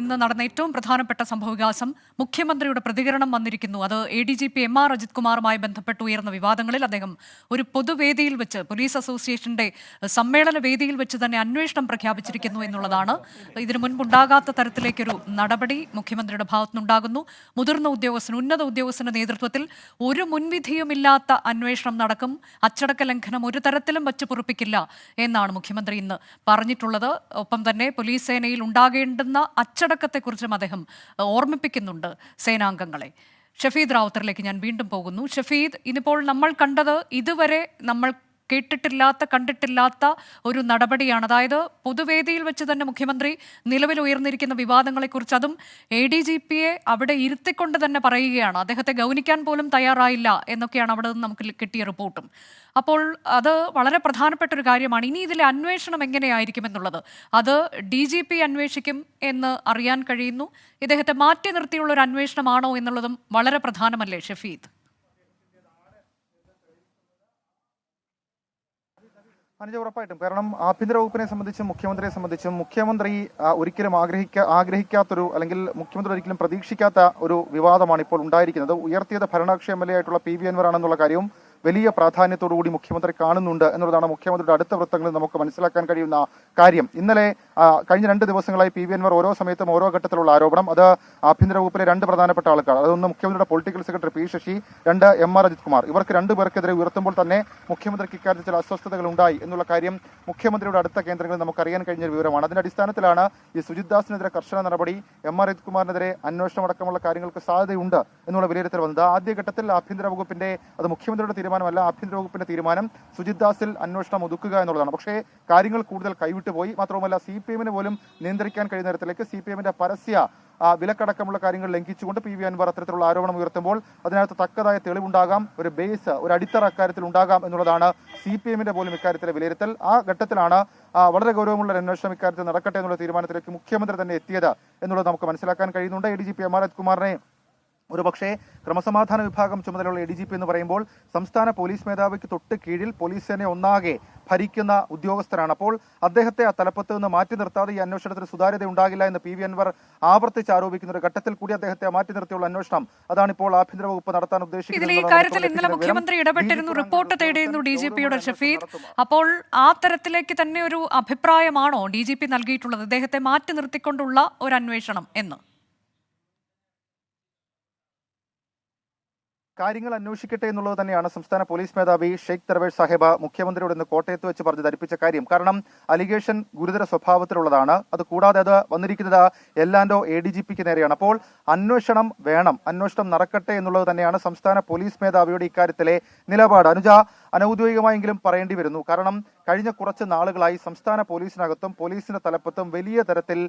ഇന്ന് നടന്ന ഏറ്റവും പ്രധാനപ്പെട്ട സംഭവവികാസം മുഖ്യമന്ത്രിയുടെ പ്രതികരണം വന്നിരിക്കുന്നു. അത് A D G P M R Ajith കുമാറുമായി ബന്ധപ്പെട്ട് ഉയർന്ന വിവാദങ്ങളിൽ അദ്ദേഹം ഒരു പൊതുവേദിയിൽ വെച്ച് പോലീസ് അസോസിയേഷന്റെ സമ്മേളന വേദിയിൽ വെച്ച് തന്നെ അന്വേഷണം പ്രഖ്യാപിച്ചിരിക്കുന്നു എന്നുള്ളതാണ്. ഇതിനു മുൻപുണ്ടാകാത്ത തരത്തിലേക്കൊരു നടപടി മുഖ്യമന്ത്രിയുടെ ഭാഗത്തുനിന്നുണ്ടാകുന്നു. മുതിർന്ന ഉദ്യോഗസ്ഥൻ ഉന്നത ഉദ്യോഗസ്ഥന്റെ നേതൃത്വത്തിൽ ഒരു മുൻവിധിയുമില്ലാത്ത അന്വേഷണം നടക്കും. അച്ചടക്ക ലംഘനം ഒരു തരത്തിലും വച്ച് പൊറുപ്പിക്കില്ല എന്നാണ് മുഖ്യമന്ത്രി ഇന്ന് പറഞ്ഞിട്ടുള്ളത്. ഒപ്പം തന്നെ പോലീസ് സേനയിൽ ഉണ്ടാകേണ്ടുന്ന അച്ചടക്കത്തെക്കുറിച്ചും അദ്ദേഹം ഓർമ്മിപ്പിക്കുന്നുണ്ട് സേനാംഗങ്ങളെ. ഷഫീദ് റാവുത്തറിലേക്ക് ഞാൻ വീണ്ടും പോകുന്നു. ഷഫീദ് ഇനിപ്പോൾ നമ്മൾ കണ്ടത് ഇതുവരെ നമ്മൾ കേട്ടിട്ടില്ലാത്ത കണ്ടിട്ടില്ലാത്ത ഒരു നടപടിയാണ്. അതായത് പൊതുവേദിയിൽ വെച്ച് തന്നെ മുഖ്യമന്ത്രി നിലവിൽ ഉയർന്നിരിക്കുന്ന വിവാദങ്ങളെക്കുറിച്ച് അതും എ ഡി ജി പിയെ അവിടെ ഇരുത്തിക്കൊണ്ട് തന്നെ പറയുകയാണ്. അദ്ദേഹത്തെ ഗൗനിക്കാൻ പോലും തയ്യാറായില്ല എന്നൊക്കെയാണ് അവിടെ നിന്ന് നമുക്ക് കിട്ടിയ റിപ്പോർട്ടും. അപ്പോൾ അത് വളരെ പ്രധാനപ്പെട്ട ഒരു കാര്യമാണ്. ഇനി ഇതിലെ അന്വേഷണം എങ്ങനെയായിരിക്കും എന്നുള്ളത്? അത് ഡി ജി പി അന്വേഷിക്കും എന്ന് അറിയാൻ കഴിയുന്നു. ഇദ്ദേഹത്തെ മാറ്റി നിർത്തിയുള്ള ഒരു അന്വേഷണമാണോ എന്നുള്ളതും വളരെ പ്രധാനമല്ലേ ഷഫീദ്? അനുജ ഉറപ്പായിട്ടും. കാരണം ആഭ്യന്തര വകുപ്പിനെ സംബന്ധിച്ചും മുഖ്യമന്ത്രിയെ സംബന്ധിച്ചും മുഖ്യമന്ത്രി ഒരിക്കലും ആഗ്രഹിക്ക ആഗ്രഹിക്കാത്തൊരു അല്ലെങ്കിൽ മുഖ്യമന്ത്രി ഒരിക്കലും പ്രതീക്ഷിക്കാത്ത ഒരു വിവാദമാണ് ഇപ്പോൾ ഉണ്ടായിരിക്കുന്നത്. ഉയർത്തിയത് ഭരണകക്ഷി എം എൽ എ ആയിട്ടുള്ള പി വി അൻവർ ആണെന്നുള്ള കാര്യവും വലിയ പ്രാധാന്യത്തോടുകൂടി മുഖ്യമന്ത്രി കാണുന്നുണ്ട് എന്നുള്ളതാണ് മുഖ്യമന്ത്രിയുടെ അടുത്ത വൃത്തങ്ങളിൽ നമുക്ക് മനസ്സിലാക്കാൻ കഴിയുന്ന കാര്യം. ഇന്നലെ കഴിഞ്ഞ രണ്ട് ദിവസങ്ങളായി പി വി അൻവർ ഓരോ സമയത്തും ഓരോ ഘട്ടത്തിലുള്ള ആരോപണം. അത് ആഭ്യന്തര വകുപ്പിലെ രണ്ട് പ്രധാനപ്പെട്ട ആൾക്കാർ അതൊന്ന് മുഖ്യമന്ത്രിയുടെ പൊളിറ്റിക്കൽ സെക്രട്ടറി പി ശശി രണ്ട് എം ആർ അജിത് കുമാർ. ഇവർക്ക് രണ്ടുപേർക്കെതിരെ ഉയർത്തുമ്പോൾ തന്നെ മുഖ്യമന്ത്രിക്ക് ഇക്കാര്യത്തിൽ ചില അസ്വസ്ഥതകൾ ഉണ്ടായി എന്നുള്ള കാര്യം മുഖ്യമന്ത്രിയുടെ അടുത്ത കേന്ദ്രങ്ങളിൽ നമുക്ക് അറിയാൻ കഴിഞ്ഞ വിവരമാണ്. അതിന്റെ അടിസ്ഥാനത്തിലാണ് ഈ സുജിത് ദാസിനെതിരെ കർശന നടപടി എം ആർ അജിത് കുമാറിനെതിരെ അന്വേഷണം അടക്കമുള്ള കാര്യങ്ങൾക്ക് സാധ്യതയുണ്ട് എന്നുള്ള വിലയിരുത്തൽ വന്നത്. ആദ്യഘട്ടത്തിൽ ആഭ്യന്തര വകുപ്പിന്റെ അത് മുഖ്യമന്ത്രിയുടെ തീരുമാനമല്ല ആഭ്യന്തര വകുപ്പിന്റെ തീരുമാനം സുജിത് ദാസിൽ അന്വേഷണം ഒതുക്കുക എന്നുള്ളതാണ്. പക്ഷേ കാര്യങ്ങൾ കൂടുതൽ കൈവിട്ട് പോയി മാത്രവുമല്ല സി പി എമ്മിന് പോലും നിയന്ത്രിക്കാൻ കഴിയുന്ന തരത്തിലേക്ക് സി പി എമ്മിന്റെ പരസ്യ വിലക്കടക്കമുള്ള കാര്യങ്ങൾ ലംഘിച്ചുകൊണ്ട് പി വി അൻവർ അത്തരത്തിലുള്ള ആരോപണം ഉയർത്തുമ്പോൾ അതിനകത്ത് തക്കതായ തെളിവുണ്ടാകാം ഒരു ബേസ് ഒരു അടിത്തറ അക്കാര്യത്തിൽ ഉണ്ടാകാം എന്നുള്ളതാണ് സി പി എമ്മിന്റെ പോലും ഇക്കാര്യത്തിലെ വിലയിരുത്തൽ. ആ ഘട്ടത്തിലാണ് വളരെ ഗൗരവമുള്ള അന്വേഷണം ഇക്കാര്യത്തിൽ നടക്കട്ടെ എന്നുള്ള തീരുമാനത്തിലേക്ക് മുഖ്യമന്ത്രി തന്നെ എത്തിയത് എന്നുള്ളത് നമുക്ക് മനസ്സിലാക്കാൻ കഴിയുന്നുണ്ട്. A D G P M R ഒരു പക്ഷേ ക്രമസമാധാന വിഭാഗം ചുമതലയുള്ള എ ഡി ജി പി എന്ന് പറയുമ്പോൾ സംസ്ഥാന പോലീസ് മേധാവിക്ക് തൊട്ട് കീഴിൽ പോലീസ് സേനയെ ഒന്നാകെ ഭരിക്കുന്ന ഉദ്യോഗസ്ഥരാണ്. അപ്പോൾ അദ്ദേഹത്തെ ആ തലപ്പത്ത് നിന്ന് മാറ്റി നിർത്താതെ ഈ അന്വേഷണത്തിന് സുതാര്യത ഉണ്ടാകില്ല എന്ന് പി വി അൻവർ ആവർത്തിച്ച് ആരോപിക്കുന്ന ഒരു ഘട്ടത്തിൽ കൂടി അദ്ദേഹത്തെ മാറ്റി നിർത്തിയുള്ള അന്വേഷണം അതാണ് ഇപ്പോൾ ആഭ്യന്തര വകുപ്പ് നടത്താൻ ഉദ്ദേശിക്കുന്നത് ഈ കാര്യത്തിൽ ഇന്നലെ മുഖ്യമന്ത്രി ഇടപെട്ടിരുന്നു. റിപ്പോർട്ട് തേടിയിരുന്നു ഡി ജി പിയുടെ ഷഫീദ്. അപ്പോൾ ആ തരത്തിലേക്ക് തന്നെ ഒരു അഭിപ്രായമാണോ ഡി ജി പി നൽകിയിട്ടുള്ളത്? ഇദ്ദേഹത്തെ മാറ്റി നിർത്തിക്കൊണ്ടുള്ള ഒരു അന്വേഷണം എന്ന്. കാര്യങ്ങൾ അന്വേഷിക്കട്ടെ എന്നുള്ളത് തന്നെയാണ് സംസ്ഥാന പോലീസ് മേധാവി ഷെയ്ഖ് ദർവേഷ് സാഹിബ് മുഖ്യമന്ത്രിയോട് ഇന്ന് കോട്ടയത്ത് വെച്ച് പറഞ്ഞ് ധരിപ്പിച്ച കാര്യം. കാരണം അലിഗേഷൻ ഗുരുതര സ്വഭാവത്തിലുള്ളതാണ്. അത് കൂടാതെ അത് വന്നിരിക്കുന്നത് എല്ലാൻഡോ എ ഡി ജി പിക്ക് നേരെയാണ്. അപ്പോൾ അന്വേഷണം വേണം. അന്വേഷണം നടക്കട്ടെ എന്നുള്ളത് തന്നെയാണ് സംസ്ഥാന പോലീസ് മേധാവിയുടെ ഇക്കാര്യത്തിലെ നിലപാട്. അനുജ അനൌദ്യോഗികമായെങ്കിലും പറയേണ്ടി വരുന്നു. കാരണം കഴിഞ്ഞ കുറച്ച് നാളുകളായി സംസ്ഥാന പോലീസിനകത്തും പോലീസിന്റെ തലപ്പത്തും വലിയ തരത്തിൽ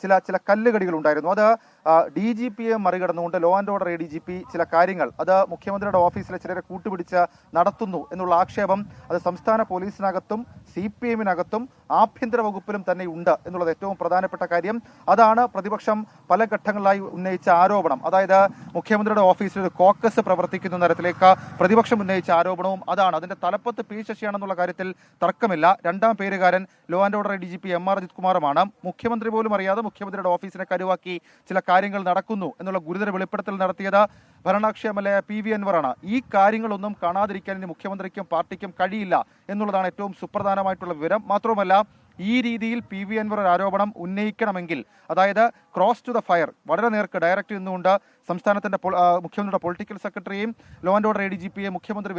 ചില ചില കല്ലുകടികൾ ഉണ്ടായിരുന്നു. അത് ഡി ജി പിയെ മറികടന്നുകൊണ്ട് law and order A D G P ചില കാര്യങ്ങൾ അത് മുഖ്യമന്ത്രിയുടെ ഓഫീസിലെ ചിലരെ കൂട്ടുപിടിച്ച് നടത്തുന്നു എന്നുള്ള ആക്ഷേപം അത് സംസ്ഥാന പോലീസിനകത്തും സി പി എമ്മിനകത്തും ആഭ്യന്തര വകുപ്പിലും തന്നെ ഉണ്ട് എന്നുള്ളത് ഏറ്റവും പ്രധാനപ്പെട്ട കാര്യം. അതാണ് പ്രതിപക്ഷം പല ഘട്ടങ്ങളിലായി ഉന്നയിച്ച ആരോപണം. അതായത് മുഖ്യമന്ത്രിയുടെ ഓഫീസിൽ ഒരു കോക്കസ് പ്രവർത്തിക്കുന്ന തരത്തിലേക്ക് പ്രതിപക്ഷം ഉന്നയിച്ച ആരോപണവും അതാണ്. അതിന്റെ തലപ്പത്ത് പി ശശിയാണെന്നുള്ള കാര്യത്തിൽ തർക്കമില്ല. രണ്ടാം പേരുകാരൻ law and order D G P M R Ajith കുമാറുമാണ് മുഖ്യമന്ത്രി പോലും അറിയാതെ മുഖ്യമന്ത്രിയുടെ ഓഫീസിനെ കരുവാക്കി ചില കാര്യങ്ങൾ നടക്കുന്നു എന്നുള്ള ഗുരുതര വെളിപ്പെടുത്തൽ നടത്തിയത് ഭരണകക്ഷി M L A P V അൻവറാണ് ഈ കാര്യങ്ങളൊന്നും കാണാതിരിക്കാൻ ഇനി മുഖ്യമന്ത്രിക്കും പാർട്ടിക്കും കഴിയില്ല എന്നുള്ളതാണ് ഏറ്റവും സുപ്രധാനമായിട്ടുള്ള വിവരം. മാത്രവുമല്ല ഈ രീതിയിൽ പി വി അൻവർ ഒരു ആരോപണം ഉന്നയിക്കണമെങ്കിൽ അതായത് ക്രോസ് ടു ദ ഫയർ വളരെ നേർക്ക് ഡയറക്റ്റ് നിന്നുകൊണ്ട് സംസ്ഥാനത്തിന്റെ മുഖ്യമന്ത്രിയുടെ പൊളിറ്റിക്കൽ സെക്രട്ടറിയും law and order A D G പിയെ മുഖ്യമന്ത്രി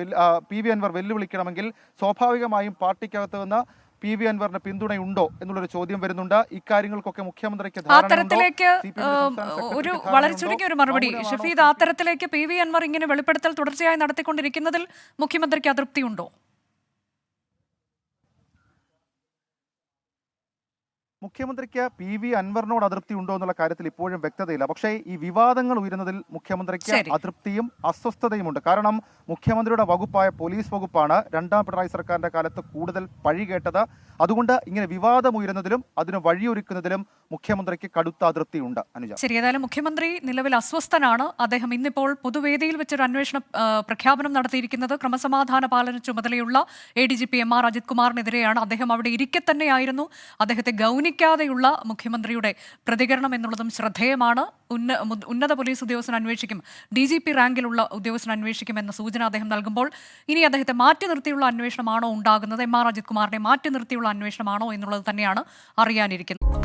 പി വി അൻവർ വെല്ലുവിളിക്കണമെങ്കിൽ സ്വാഭാവികമായും പാർട്ടിക്കകത്ത് നിന്ന് പി വി അൻവറിന് പിന്തുണയുണ്ടോ എന്നുള്ളൊരു ചോദ്യം വരുന്നുണ്ട്. ഇക്കാര്യങ്ങൾക്കൊക്കെ മുഖ്യമന്ത്രിക്ക് ആ ധാരണയുണ്ടോ? തരത്തിലേക്ക് CPM ന്റെ ഏഹ്, സംസ്ഥാന സെക്രട്ടറിക്ക് ഒരു വളരെ ചുരുങ്ങിയ ഒരു മറുപടി. ഷഫീദ് ആ തരത്തിലേക്ക് പി വി അൻവർ ഇങ്ങനെ വെളിപ്പെടുത്തൽ തുടർച്ചയായി നടത്തിക്കൊണ്ടിരിക്കുന്നതിൽ മുഖ്യമന്ത്രിക്ക് അതൃപ്തിയുണ്ടോ? മുഖ്യമന്ത്രിക്ക് പി വി അൻവറിനോട് അതൃപ്തി ഉണ്ടോ എന്നുള്ള കാര്യത്തിൽ ഇപ്പോഴും വ്യക്തതയില്ല. പക്ഷേ ഈ വിവാദങ്ങൾ ഉയരുന്നതിൽ മുഖ്യമന്ത്രിക്ക് അതൃപ്തിയും അസ്വസ്ഥതയുമുണ്ട്. കാരണം മുഖ്യമന്ത്രിയുടെ വകുപ്പായ പോലീസ് വകുപ്പാണ് രണ്ടാം പിണറായി സർക്കാരിന്റെ കാലത്ത് കൂടുതൽ പഴി കേട്ടത്. അതുകൊണ്ട് ഇങ്ങനെ വിവാദമുയരുന്നതിലും അതിന് വഴിയൊരുക്കുന്നതിലും മുഖ്യമന്ത്രിക്ക് കടുത്ത അതൃപ്തിയുണ്ട് അനുജ. ശരി ഏതായാലും മുഖ്യമന്ത്രി നിലവിൽ അസ്വസ്ഥനാണ്. അദ്ദേഹം ഇന്നിപ്പോൾ പൊതുവേദിയിൽ വെച്ചൊരു അന്വേഷണ പ്രഖ്യാപനം നടത്തിയിരിക്കുന്നത് ക്രമസമാധാന പാലന ചുമതലയുള്ള A D G P M R Ajith കുമാറിനെതിരെയാണ്. അദ്ദേഹം അവിടെ ഇരിക്കെ തന്നെയായിരുന്നു. അദ്ദേഹത്തെ ഗൗനിക്കാതെയുള്ള മുഖ്യമന്ത്രിയുടെ പ്രതികരണം എന്നുള്ളതും ശ്രദ്ധേയമാണ്. ഉന്ന ഉന്നത പോലീസ് ഉദ്യോഗസ്ഥൻ അന്വേഷിക്കും. ഡി ജി പി റാങ്കിലുള്ള ഉദ്യോഗസ്ഥൻ അന്വേഷിക്കും എന്ന സൂചന അദ്ദേഹം നൽകുമ്പോൾ ഇനി അദ്ദേഹത്തെ മാറ്റി നിർത്തിയുള്ള അന്വേഷണമാണോ ഉണ്ടാകുന്നത്? എം ആർ അജിത് കുമാറിനെ മാറ്റി നിർത്തിയുള്ള അന്വേഷണമാണോ എന്നുള്ളത് തന്നെയാണ് അറിയാനിരിക്കുന്നത്.